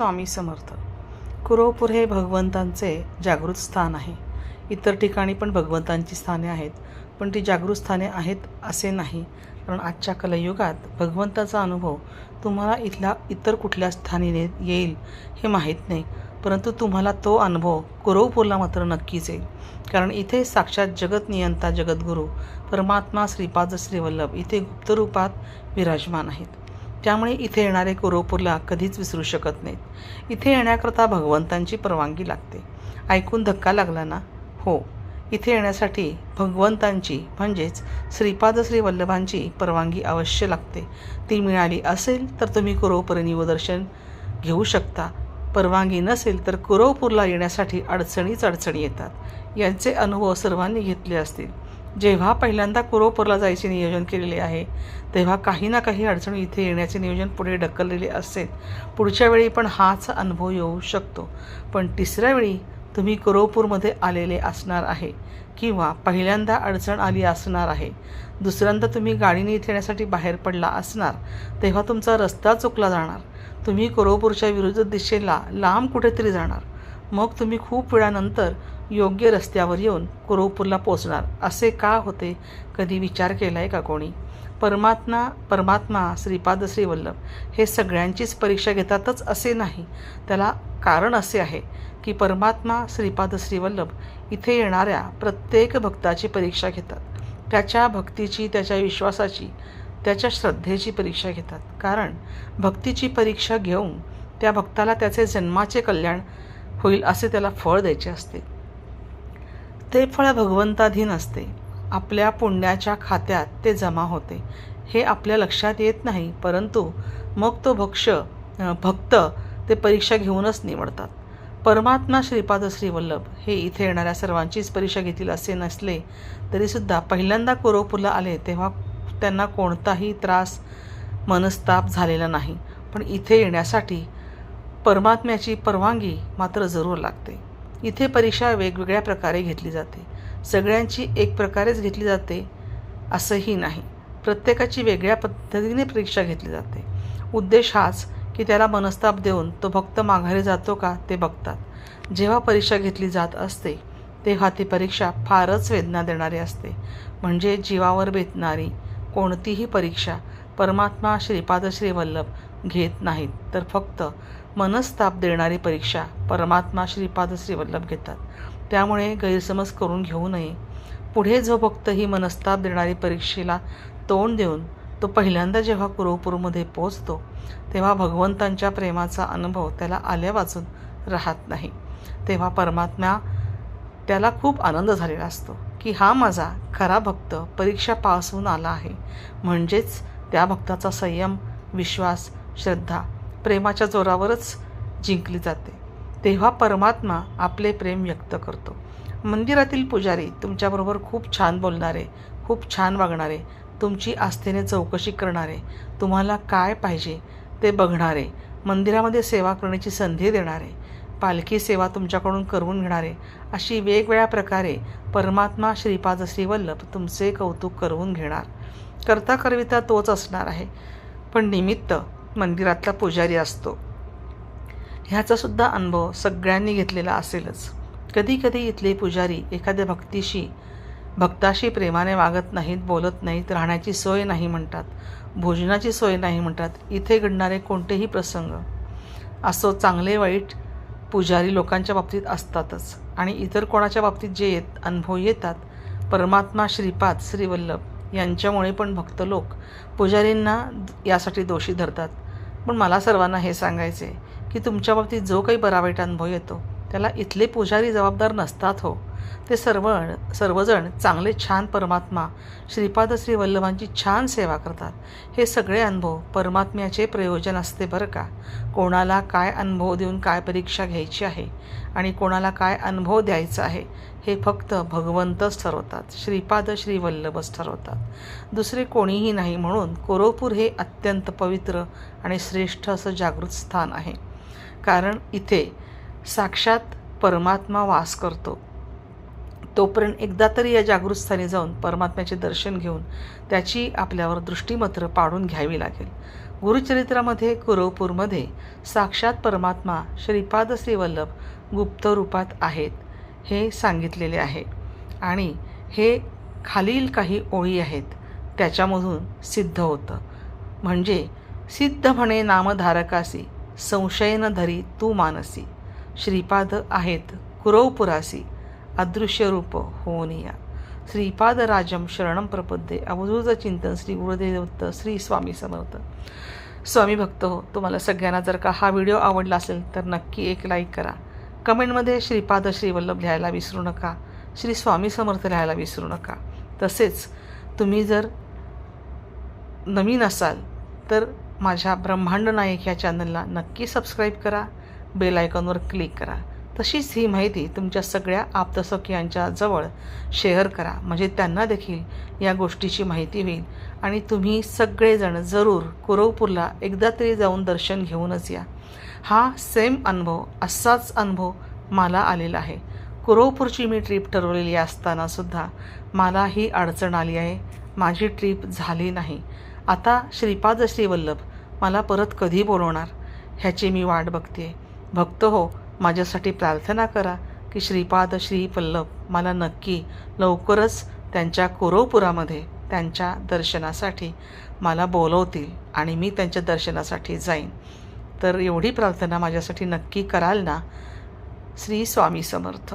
स्वामी समर्थ. कुरोपूर हे भगवंतांचे जागृत स्थान आहे. इतर ठिकाणी पण भगवंतांची स्थाने आहेत पण ती जागृत स्थाने आहेत असे नाही. कारण आजच्या कलयुगात भगवंताचा अनुभव तुम्हाला इथला इतर कुठल्या स्थानी ने येईल हे माहीत नाही. परंतु तुम्हाला तो अनुभव कुरवपूरला मात्र नक्कीच येईल. कारण इथे साक्षात जगत नियंता जगद्गुरू परमात्मा श्रीपाद श्रीवल्लभ इथे गुप्तरूपात विराजमान आहेत. त्यामुळे इथे येणारे कुरोपूरला कधीच विसरू शकत नाहीत. इथे येण्याकरता भगवंतांची परवानगी लागते. ऐकून धक्का लागला ना? हो. इथे येण्यासाठी भगवंतांची म्हणजेच श्रीपाद श्री वल्लभांची परवानगी अवश्य लागते. ती मिळाली असेल तर तुम्ही कुरोपरिणी दर्शन घेऊ शकता. परवानगी नसेल तर कुरवपूरला येण्यासाठी अडचणीच अडचणी येतात. यांचे अनुभव सर्वांनी घेतले असतील. जेव्हा पहिल्यांदा कुरोपूरला जायचे नियोजन केलेले आहे तेव्हा काही ना काही अडचणी इथे येण्याचे नियोजन पुढे ढकललेले असेल. पुढच्या वेळी पण हाच अनुभव येऊ शकतो. पण तिसऱ्या वेळी तुम्ही कुरोपूरमध्ये आलेले असणार आहे किंवा पहिल्यांदा अडचण आली असणार आहे. दुसऱ्यांदा तुम्ही गाडीने इथे येण्यासाठी बाहेर पडला असणार तेव्हा तुमचा रस्ता चुकला जाणार. तुम्ही कुरोपूरच्या विरुद्ध दिशेला लांब कुठेतरी जाणार. मग तुम्ही खूप वेळानंतर योग्य रस्त्यावर येऊन कुरुपूरला पोचणार असे का होते? कधी विचार केला आहे का कोणी? परमात्मा परमात्मा श्रीपाद श्रीवल्लभ हे सगळ्यांचीच परीक्षा घेतातच असे नाही. त्याला कारण असे आहे की परमात्मा श्रीपाद श्रीवल्लभ इथे येणाऱ्या प्रत्येक भक्ताची परीक्षा घेतात. त्याच्या भक्तीची त्याच्या विश्वासाची त्याच्या श्रद्धेची परीक्षा घेतात. कारण भक्तीची परीक्षा घेऊन त्या भक्ताला त्याचे जन्माचे कल्याण होईल असे त्याला फळ द्यायचे असते. ते फळ भगवंताधीन असते. आपल्या पुण्याच्या खात्यात ते जमा होते. हे आपल्या लक्षात येत नाही परंतु मग तो भक्ष भक्त ते परीक्षा घेऊनच निवडतात. परमात्मा श्रीपाद श्रीवल्लभ हे इथे येणाऱ्या सर्वांचीच परीक्षा घेतील असे नसले तरीसुद्धा पहिल्यांदा कोरोपूरला आले तेव्हा त्यांना कोणताही त्रास मनस्ताप झालेला नाही. पण इथे येण्यासाठी परमात्म्याची परवानगी मात्र जरूर लागते. इथे परीक्षा वेगवेगळ्या प्रकारे घेतली जाते. सगळ्यांची एक प्रकारेच घेतली जाते असंही नाही. प्रत्येकाची वेगळ्या पद्धतीने परीक्षा घेतली जाते. उद्देश हाच की त्याला मनस्ताप देऊन तो भक्त माघारी जातो का ते बघतात. जेव्हा परीक्षा घेतली जात असते तेव्हा ती परीक्षा फारच वेदना देणारी असते. म्हणजे जीवावर बेतणारी कोणतीही परीक्षा परमात्मा श्रीपाद श्रीवल्लभ घेत नाहीत तर फक्त मनस्ताप देणारी परीक्षा परमात्मा श्रीपाद श्रीवल्लभ घेतात. त्यामुळे गैरसमज करून घेऊ नये. पुढे जो भक्त ही मनस्ताप देणारी परीक्षेला तोंड देऊन तो पहिल्यांदा जेव्हा कुरुपूरमध्ये पोचतो तेव्हा भगवंतांच्या प्रेमाचा अनुभव त्याला आल्या वाचून राहत नाही. तेव्हा परमात्मा त्याला खूप आनंद झालेला असतो की हा माझा खरा भक्त परीक्षा पास होऊन आला आहे. म्हणजेच त्या भक्ताचा संयम विश्वास श्रद्धा प्रेमाच्या जोरावरच जिंकली जाते. तेव्हा परमात्मा आपले प्रेम व्यक्त करतो. मंदिरातील पुजारी तुमच्याबरोबर खूप छान बोलणारे खूप छान वागणारे तुमची आस्थेने चौकशी करणारे तुम्हाला काय पाहिजे ते बघणारे मंदिरामध्ये सेवा करण्याची संधी देणारे पालखी सेवा तुमच्याकडून करून घेणारे अशी वेगवेगळ्या प्रकारे परमात्मा श्रीपाद श्रीवल्लभ तुमचे कौतुक करवून घेणार. करता करविता तोच असणार आहे. पण निमित्त मंदिरातला पुजारी असतो. ह्याचासुद्धा अनुभव सगळ्यांनी घेतलेला असेलच. कधीकधी इथले पुजारी एखाद्या भक्तीशी भक्ताशी प्रेमाने वागत नाहीत बोलत नाहीत राहण्याची सोय नाही म्हणतात भोजनाची सोय नाही म्हणतात इथे घडणारे कोणतेही प्रसंग असो चांगले वाईट पुजारी लोकांच्या बाबतीत असतातच. आणि इतर कोणाच्या बाबतीत जे येत अनुभव येतात परमात्मा श्रीपाद श्रीवल्लभ यांच्यामुळे पण भक्त लोक पुजारींना यासाठी दोषी धरतात. पण मला सर्वांना हे सांगायचे आहे की तुमच्या बाबतीत जो काही बरा वाईट अनुभव येतो त्याला इथले पुजारी जबाबदार नसतात हो. ते सर्व सर्वजण चांगले छान परमात्मा श्रीपाद श्री वल्लभांची छान सेवा करतात. हे सगळे अनुभव परमात्म्याचे प्रयोजन असते बरं का. कोणाला काय अनुभव देऊन काय परीक्षा घ्यायची आहे आणि कोणाला काय अनुभव द्यायचा आहे हे फक्त भगवंतच ठरवतात. श्रीपाद श्री वल्लभच ठरवतात. दुसरे कोणीही नाही म्हणून कोरोपूर हे अत्यंत पवित्र आणि श्रेष्ठ असं जागृत स्थान आहे. कारण इथे साक्षात परमात्मा वास करतो. तोपर्यंत एकदा तरी या जागृत स्थानी जाऊन परमात्म्याचे दर्शन घेऊन त्याची आपल्यावर दृष्टीमात्र पाडून घ्यावी लागेल. गुरुचरित्रामध्ये कुरवपूरमध्ये साक्षात परमात्मा श्रीपाद श्रीवल्लभ गुप्त रूपात आहेत हे सांगितलेले आहे. आणि हे खालील काही ओळी आहेत त्याच्यामधून सिद्ध होतं. म्हणजे सिद्ध म्हणे नामधारकासी संशयन धरी तू मानसी. श्रीपाद आहेत. कुरवपुरासी अदृश्य रूप होऊन या श्रीपाद राजम शरणम प्रपद्ये. अवधूत चिंतन श्री गुरुदेव श्री स्वामी समर्थ. स्वामी भक्त हो तुम्हाला सगळ्यांना जर का हा व्हिडिओ आवडला असेल तर नक्की एक लाईक करा. कमेंटमध्ये श्रीपाद श्रीवल्लभ लिहायला विसरू नका. श्री स्वामी समर्थ लिहायला विसरू नका. तसेच तुम्ही जर नवीन असाल तर माझ्या ब्रह्मांड नायक ह्या चॅनलला नक्की सबस्क्राईब करा. बेल आयकॉनवर क्लिक करा. तशीच ही माहिती तुमच्या सगळ्या आप्तसखियांच्या जवळ शेअर करा. म्हणजे त्यांना देखील या गोष्टीची माहिती होईल. आणि तुम्ही सगळेजण जरूर कुरवपूरला एकदा तरी जाऊन दर्शन घेऊनच या. हा सेम अनुभव असाच अनुभव मला आलेला आहे. कुरवपूरची मी ट्रीप ठरवलेली असतानासुद्धा मला ही अडचण आली आहे. माझी ट्रीप झाली नाही. आता श्रीपाद श्रीवल्लभ मला परत कधी बोलवणार? ह्याची मी वाट बघते भक्त हो माझ्यासाठी प्रार्थना करा की श्रीपाद श्री पल्लभ मला नक्की लवकरच त्यांच्या कुरवपुरामध्ये त्यांच्या दर्शनासाठी मला बोलवतील आणि मी त्यांच्या दर्शनासाठी जाईन. तर एवढी प्रार्थना माझ्यासाठी नक्की कराल ना? श्री स्वामी समर्थ.